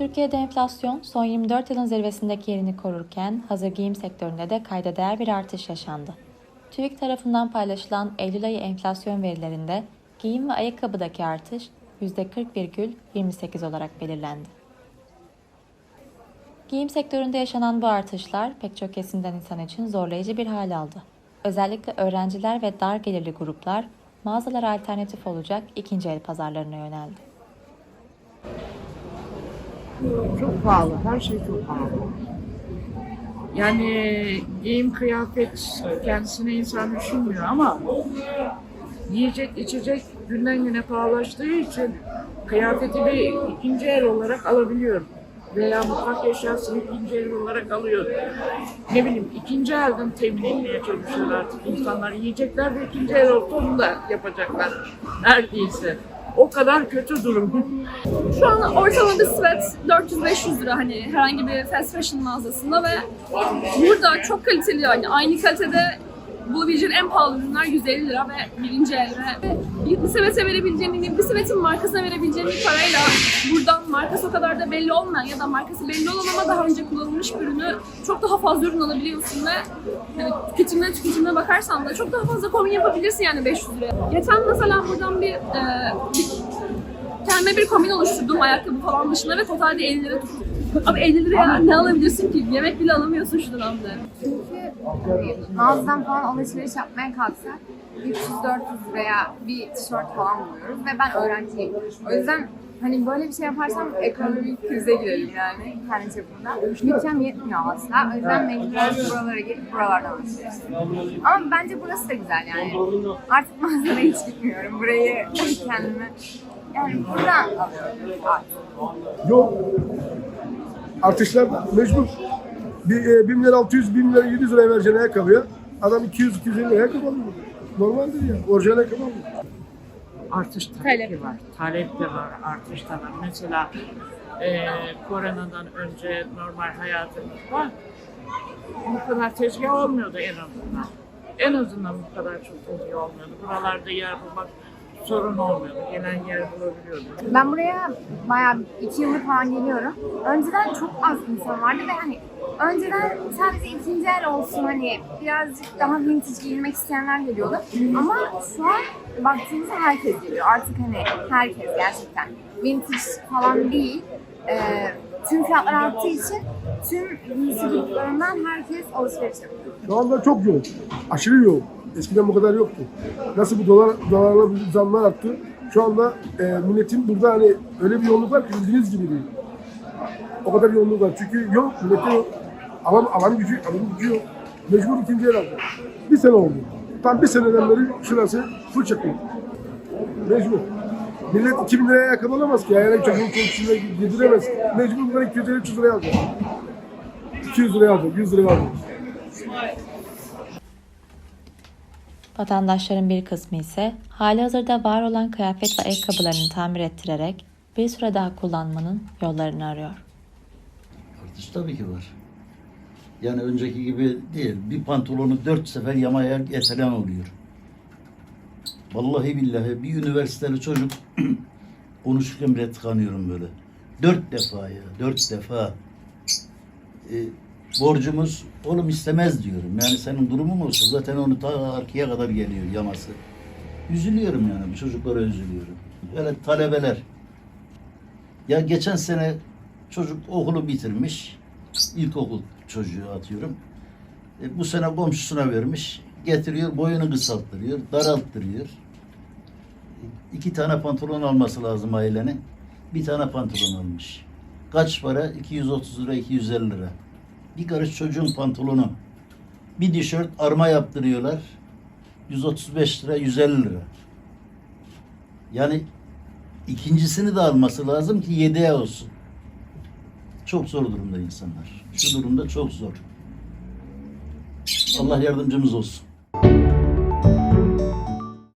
Türkiye'de enflasyon son 24 yılın zirvesindeki yerini korurken hazır giyim sektöründe de kayda değer bir artış yaşandı. TÜİK tarafından paylaşılan Eylül ayı enflasyon verilerinde giyim ve ayakkabıdaki artış %40,28 olarak belirlendi. Giyim sektöründe yaşanan bu artışlar pek çok kesimden insan için zorlayıcı bir hal aldı. Özellikle öğrenciler ve dar gelirli gruplar mağazalara alternatif olacak ikinci el pazarlarına yöneldi. Çok pahalı. Her şey çok pahalı. Yani giyim kıyafet kendisine insan düşünmüyor ama yiyecek içecek günden güne pahalaştığı için kıyafeti bir ikinci el olarak alabiliyorum. Veya mutfak eşyasını ikinci el olarak alıyorum. Ne bileyim ikinci elden temin etmeye çalışıyorlar artık insanlar. Yiyecekler de ikinci el olsa onu da yapacaklar neredeyse. O kadar kötü durum. Şu an ortalama bir sweat 400-500 lira hani herhangi bir fast fashion mağazasında ve burada çok kaliteli yani aynı kalitede bulabileceğin en pahalı ürünler 150 lira ve birinci el ve bir sweat'e verebileceğin, bir sweat'in markasına verebileceğin bir parayla buradan markası o kadar da belli olmayan ya da markası belli olan ama daha önce kullanılmış bir ürünü çok daha fazla ürün alabiliyorsun ve yani tüketimine tüketimine bakarsan da çok daha fazla kombin yapabilirsin yani 500 liraya. Geçen mesela buradan bir, e, bir kendime bir kombin oluşturdum ayakkabı falan dışında ve totalde 50 lira tuttu. Abi 50 liraya ne alabilirsin ki? Yemek bile alamıyorsun şu dönemde. Çünkü mağazadan falan alışveriş yapmaya kalksak 300-400 liraya bir tişört falan buluyoruz ve ben öğrenciyim. O yüzden hani böyle bir şey yaparsam ekonomik krize girerim yani kendi çapımda. Bütçem yetmiyor asla. O yüzden mecburen buralara gelip buralardan alışveriş. Ama bence burası da güzel yani. Artık mağazaya hiç gitmiyorum. Burayı kendime yani buradan alıyorum artık. Yok. Artışlar mecbur. Bir, e, 1000 lira 600, 1000 lira 700 liraya vereceğin ayakkabıya adam 200 250 liraya ayakkabı alıyor. Normaldir ya. Orijinal ayakkabı alıyor. artış ki var. Talep de var, artış da var. Mesela e, koronadan önce normal hayatımız var. Bu kadar tezgah olmuyordu en azından. En azından bu kadar çok tezgah olmuyordu. Buralarda yer bulmak sorun olmuyordu. Gelen yer bulabiliyordu. Ben buraya bayağı iki yıldır falan geliyorum. Önceden çok az insan vardı ve hani önceden sadece ikinci el olsun hani birazcık daha vintage giyinmek isteyenler geliyordu. Ama şu an baktığınızda herkes geliyor. Artık hani herkes gerçekten. Vintage falan değil. Ee, tüm fiyatlar arttığı için tüm gruplarından herkes alışveriş yapıyor. Şu anda çok yoğun. Aşırı yoğun. Eskiden bu kadar yoktu. Nasıl bu dolar, dolarla zamlar arttı. Şu anda e, milletin burada hani öyle bir yoğunluk var ki bildiğiniz gibi değil. O kadar yoğunluk var. Çünkü yok, millete yok. Alan, alan gücü, alan gücü yok. Mecbur ikinci el aldı. Bir sene oldu. Tam bir seneden beri şurası full çakıyor. Mecbur. Millet 2000 liraya ayakkabı alamaz ki. Yani çocuğun çocuğuna yediremez. Mecbur bunları 200 liraya 300 liraya alacak. 200 liraya alacak, 100 liraya alacak. Vatandaşların bir kısmı ise hali hazırda var olan kıyafet ve ayakkabılarını tamir ettirerek bir süre daha kullanmanın yollarını arıyor. Artış tabii ki var. Yani önceki gibi değil. Bir pantolonu dört sefer yamaya getirilen oluyor. Vallahi billahi bir üniversiteli çocuk konuşurken bile tıkanıyorum böyle. Dört defa ya, dört defa. E, borcumuz, oğlum istemez diyorum. Yani senin durumun olsa zaten onu ta arkaya kadar geliyor yaması. Üzülüyorum yani bu çocuklara üzülüyorum. Böyle talebeler. Ya geçen sene çocuk okulu bitirmiş. İlkokul çocuğu atıyorum. E, bu sene komşusuna vermiş. Getiriyor boyunu kısalttırıyor, daralttırıyor. E, iki tane pantolon alması lazım ailenin. Bir tane pantolon almış. Kaç para? 230 lira, 250 lira. Bir karış çocuğun pantolonu. Bir tişört arma yaptırıyorlar. 135 lira, 150 lira. Yani ikincisini de alması lazım ki yedeğe olsun. Çok zor durumda insanlar. Şu durumda çok zor. Allah yardımcımız olsun.